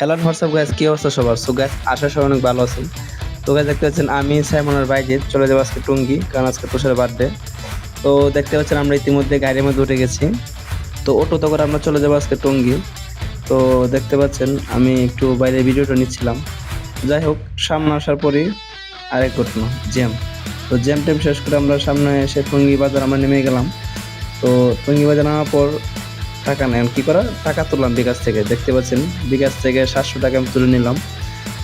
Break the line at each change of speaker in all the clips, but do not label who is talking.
Hello WhatsApp কি অবস্থা সবার? সো গাইস আশা সবাই অনেক ভালো আছেন। তো গাইস দেখতে পাচ্ছেন, আমি সাইমনের বাইরে চলে যাব আজকে টুঙ্গি, কারণ আজকে তুষারের বার্থডে তো, দেখতে পাচ্ছেন, আমরা ইতিমধ্যে গাড়ির মধ্যে উঠে গেছি। তো, অটোতে করে আমরা চলে যাব আজকে টুঙ্গি। তো, দেখতে পাচ্ছেন, আমি একটু বাইরে ভিডিওটা নিচ্ছিলাম। যাই হোক, সামনে আসার পরেই আরেক ঘটনা, জ্যাম। তো জ্যাম ট্যাম শেষ করে আমরা সামনে এসে টুঙ্গি বাজার আমরা নেমে গেলাম। তো টুঙ্গি বাজার নামার পর টাকা নেন। কি করা? টাকা তুললাম বিকাশ থেকে, দেখতে পাচ্ছেন? বিকাশ থেকে সাতশো টাকা আমি তুলে নিলাম।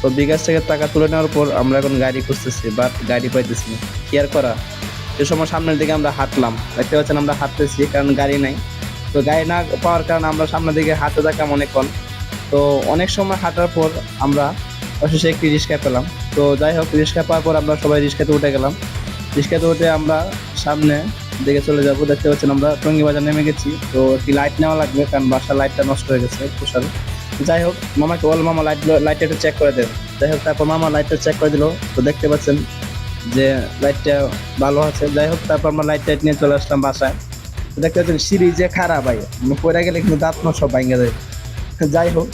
তো বিকাশ থেকে টাকা তুলে নেওয়ার পর আমরা এখন গাড়ি খুঁজতেছি, বাট গাড়ি পাইতেছি না। কি আর করা? সে সময় সামনের দিকে আমরা হাঁটলাম। দেখতে পাচ্ছেন আমরা হাঁটতেছি, কারণ গাড়ি নাই। তো গাড়ি না পাওয়ার কারণে আমরা সামনের দিকে হাঁটতে থাকলাম অনেকক্ষণ। তো অনেক সময় হাঁটার পর আমরা অবশেষে একটি রিক্সা পেলাম। তো যাই হোক, রিক্সা পাওয়ার পর আমরা সবাই রিক্সাতে উঠে গেলাম। রিক্সাতে উঠে আমরা সামনে দিকে চলে যাব, দেখতে পাচ্ছেন আমরা টঙ্গি বাজার নেমে গেছি। তো একটি লাইট নেওয়া লাগবে, কারণ বাসার লাইটটা নষ্ট হয়ে গেছে, তুষার। যাই হোক, মামাকে বল, মামা লাইট লাইটটা একটু চেক করে দেন। যাই হোক, তারপর মামা লাইটটা চেক করে দিল। তো দেখতে পাচ্ছেন যে লাইটটা ভালো আছে। যাই হোক, তারপর আমরা লাইট টাইট নিয়ে চলে আসলাম বাসায়। দেখতে পাচ্ছেন সিঁড়ি যে খারাপ ভাই পড়ে গেলে কিন্তু দাঁত না সব ভাঙে যায়। যাই হোক,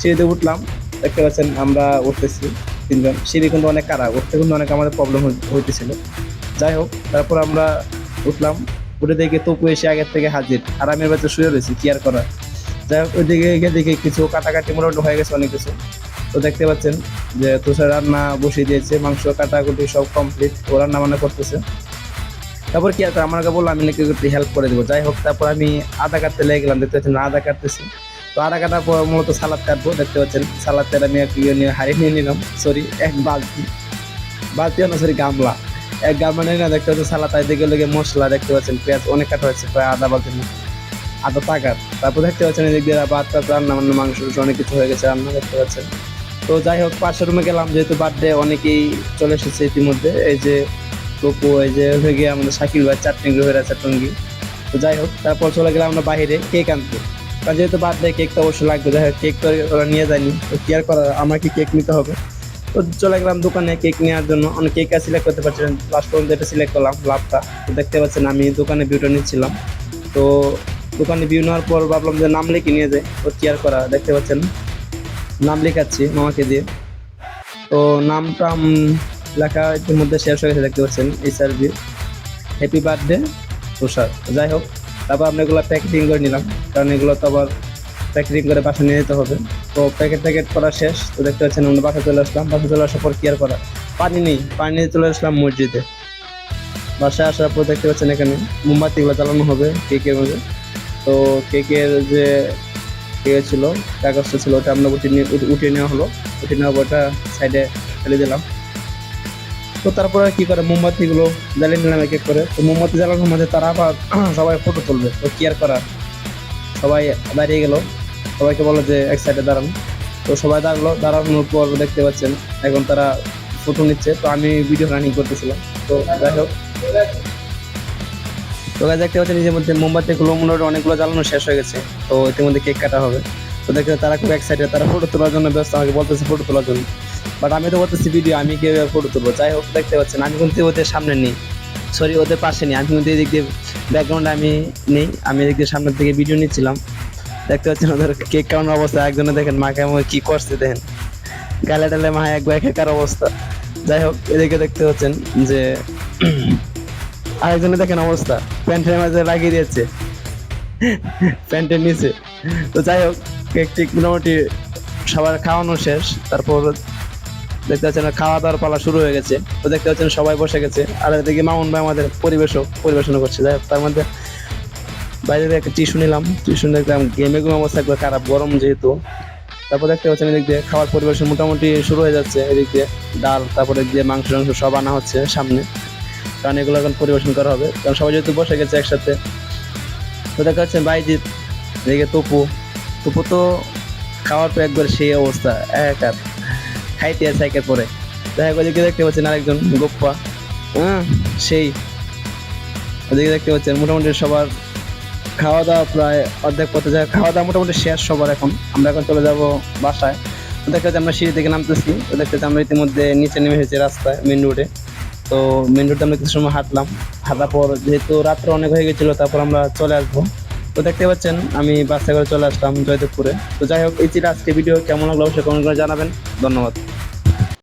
সিঁড়িতে উঠলাম। দেখতে পাচ্ছেন আমরা উঠতেছি তিনজন। সিঁড়ি কিন্তু অনেক খারাপ উঠতে কিন্তু অনেক আমাদের প্রবলেম হইতেছিল। যাই হোক, তারপর আমরা উঠলাম, উঠে দেখে তপু এসে আগের থেকে হাজির। আর আমি এবার শুয়ে রয়েছি, কি আর করা যাই হোক, ওইদিকে গিয়ে দেখে কিছু কাটাকাটি মোটামুটি হয়ে গেছে অনেক কিছু। তো দেখতে পাচ্ছেন যে তুষার রান্না বসিয়ে দিয়েছে, মাংস, কাটাকুটি সব কমপ্লিট ও রান্না বান্না করতেছে। তারপর কি করা? আমাকে বলল আমি নাকি একটু হেল্প করে দেবো। যাই হোক, তারপর আমি আদা কাটতে লেগে গেলাম, দেখতে পাচ্ছেন আদা কাটতেছি। তো আদা কাটার পর মূলত সালাদ কাটবো, দেখতে পাচ্ছেন সালাদটা আমি এক ইয়ে নিয়ে হারিয়ে নিয়ে নিলাম সরি এক বালতি। বালতি না গামলা। নিয়ে না, দেখতে পাচ্ছেন সালাদ এদিকে লেগে মশলা দেখতে পাচ্ছেন, পেঁয়াজ অনেক কাটা হয়েছে, প্রায় আদা বালতির আদা টাকার তারপর দেখতে পাচ্ছেন এদিক দিয়ে ভাত টাত রান্না বান্না মাংস অনেক কিছু হয়ে গেছে, রান্না দেখতে পাচ্ছেন। তো যাই হোক, পাশের রুমে গেলাম, যেহেতু বার্থডে অনেকেই চলে এসেছে ইতিমধ্যে। এই যে টপু এই যে হয়ে গিয়ে আমাদের শাকিল ভাই চাটনি হয়ে আছে টঙ্গি। তো যাই হোক, তারপর চলে গেলাম আমরা বাইরে, কেক আনতে। কারণ যেহেতু বার্থডে কেক তো অবশ্যই লাগবে। যাই হোক, কেক তো ওরা নিয়ে যায়নি। তো কি আর করার, আমাকে কেক নিতে হবে। তো চলে গেলাম দোকানে কেক নেওয়ার জন্য অনেক কেক সিলেক্ট করতে পারছিলেন। লাস্ট পর্যন্ত এটা সিলেক্ট করলাম লাভটা। দেখতে পাচ্ছেন আমি দোকানে ভিউটা নিচ্ছিলাম। তো দোকানে ভিউ নেওয়ার পর ভাবলাম যে নাম লিখে নিয়ে যায় তো কি আর করা দেখতে পাচ্ছেন? নাম লেখাচ্ছি মামাকে দিয়ে। তো নামটা উম, লেখা ইতিমধ্যে শেষ হয়ে গেছে দেখতে পাচ্ছেন এই সার্ভিস হ্যাপি বার্থডে তুষার। যাই হোক তারপর আমরা এগুলো প্যাকেটিং করে নিলাম কারণ এগুলো তো আবার প্যাকেটিং করে বাসা নিয়ে যেতে হবে। তো প্যাকেট প্যাকেট করা শেষ। তো দেখতে পাচ্ছেন আমরা বাসা চলে আসলাম। বাসা চলে আসার পর কি আর করা? পানি নেই। পানি নিয়ে চলে আসলাম মসজিদে। বাসায় আসার পর দেখতে পাচ্ছেন এখানে মোমবাতিগুলো চালানো হবে কেকের মধ্যে। তো কেকের যে ইয়ে ছিল, কাগজটা ছিল, ওটা আমরা উঠিয়ে নিয়ে উঠে- উঠিয়ে নেওয়া হলো। উঠিয়ে নেওয়ার পর ওটা সাইডে ফেলে দিলাম। তো তারপরে কি করে মোমবাতিগুলো জ্বালিয়ে নিলাম এক এক করে। তো মোমবাতি জ্বালানোর মধ্যে তারা আবার সবাই ফটো তুলবে। তো কি আর করা সবাই দাঁড়িয়ে গেল। সবাইকে বলল যে এক সাইডে দাঁড়ান। তো সবাই দাঁড়াল, দাঁড়ানোর পর দেখতে পাচ্ছেন এখন তারা ফটো নিচ্ছে। তো আমি ভিডিও রানিং করতেছিলাম। তো যাই হোক। তো গাছ দেখতে পাচ্ছেন নিজের মধ্যে মোমবাতিগুলো মোটামুটি অনেকগুলো জ্বালানো শেষ হয়ে গেছে। তো ইতিমধ্যে কেক কাটা হবে। তো দেখতে তারা খুব এক্সাইটেড তারা ফটো তোলার জন্য ব্যস্ত। আমাকে বলতেছে ফটো তোলার জন্য। বাট আমি তো বলতেছি ভিডিও আমি কেউ ফটো তুলবো? যাই হোক, দেখতে পাচ্ছেন, আমি কিন্তু ওদের সামনে নেই। সরি ওদের পাশে নেই। আমি কিন্তু এদিক দিয়ে ব্যাকগ্রাউন্ডে আমি নেই। আমি এদিক দিয়ে সামনের দিকে ভিডিও নিচ্ছিলাম। দেখতে পাচ্ছেন ওদের কেক কাটানোর অবস্থা। একজনে দেখেন মাকে আমার কি করছে, দেখেন। গালে টালে মা একবার একার অবস্থা। যাই হোক, এদিকে দেখতে পাচ্ছেন যে আরেকজনে দেখেন অবস্থা। প্যান্টের মাঝে লাগিয়ে দিয়েছে। প্যান্টের নিচে। তো যাই হোক, কেক টেক মোটামুটি সবার খাওয়ানো শেষ। তারপর দেখতে পাচ্ছেন খাওয়া দাওয়ার পালা শুরু হয়ে গেছে। তো দেখতে পাচ্ছেন সবাই বসে গেছে। আর এদিকে মামুন ভাই আমাদের পরিবেশক পরিবেশন করছে। যাই হোক, তার মধ্যে বাইরে একটা টিস্যু নিলাম টিস্যু দেখলাম গেমে ঘুম অবস্থা একবার খারাপ, গরম যেহেতু। তারপর দেখতে পাচ্ছেন এদিক দিয়ে খাবার পরিবেশন মোটামুটি শুরু হয়ে যাচ্ছে, এদিক দিয়ে ডাল, তারপরে এদিক দিয়ে মাংস টাংস সব আনা হচ্ছে সামনে। কারণ এগুলো এখন পরিবেশন করা হবে। কারণ সবাই যেহেতু বসে গেছে একসাথে। তো দেখা যাচ্ছে বাইজিৎ, এদিকে তপু। তপু তো খাওয়ার পর একবার সেই অবস্থা একার খাইতে আছে একের পরে। দেখা ওদিকে দেখতে পাচ্ছেন আরেকজন, গোপ্পা। হ্যাঁ সেই। ওদিকে দেখতে পাচ্ছেন মোটামুটি সবার খাওয়া দাওয়া প্রায় অর্ধেক পথে যায়। খাওয়া দাওয়া মোটামুটি শেষ সবার এখন। আমরা এখন চলে যাব বাসায়। তো দেখা যাচ্ছে আমরা সিঁড়ি থেকে নামতেছি। দেখতে যাচ্ছে আমরা ইতিমধ্যে নিচে নেমে এসেছি রাস্তায় মেন রোডে তো মেন রোডে আমরা কিছু সময় হাঁটলাম। হাঁটার পর যেহেতু রাত্রে অনেক হয়ে গেছিল, তারপর আমরা চলে আসব। তো দেখতে পাচ্ছেন, আমি বাসে করে চলে আসলাম জয়দেবপুরে। তো যাই হোক, এই ছিল আজকে ভিডিও কেমন লাগল অবশ্যই কমেন্ট করে জানাবেন। ধন্যবাদ।